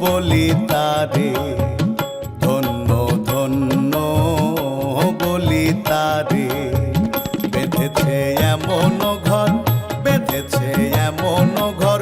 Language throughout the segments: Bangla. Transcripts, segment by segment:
বলি তারে ধন্য ধন্য বলি তারে। বেঁধেছে এমন ঘর বেঁধেছে এমন ঘর।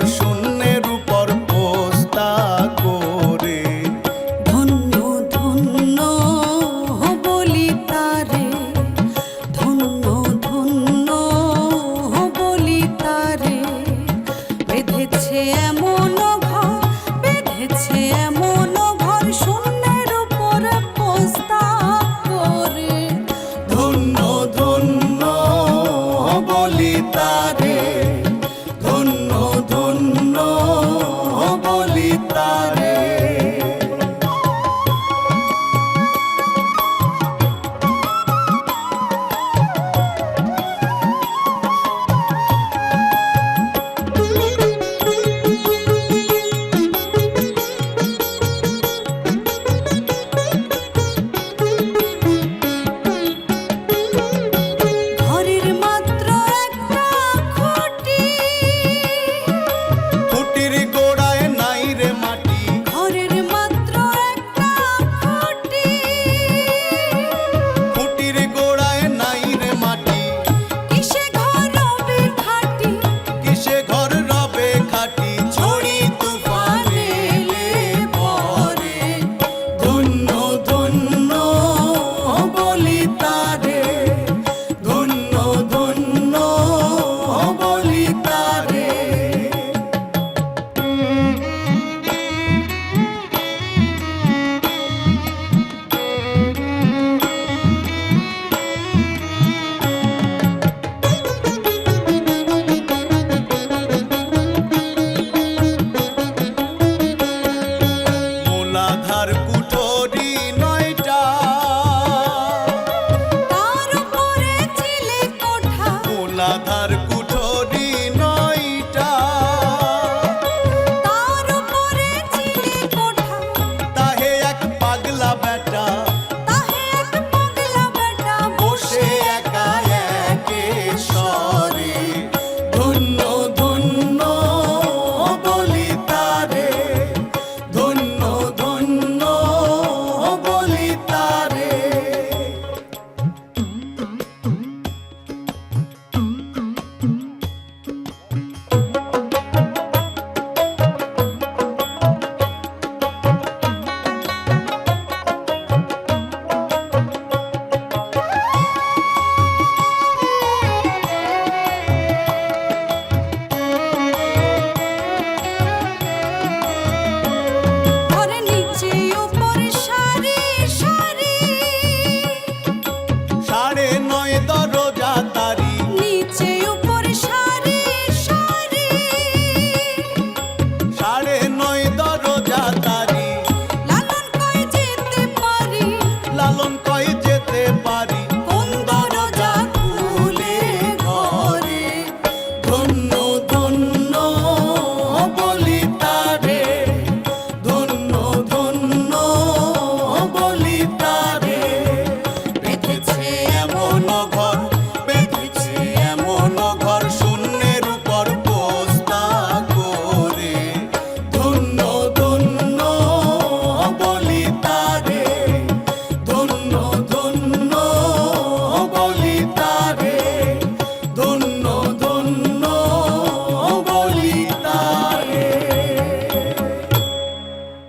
bad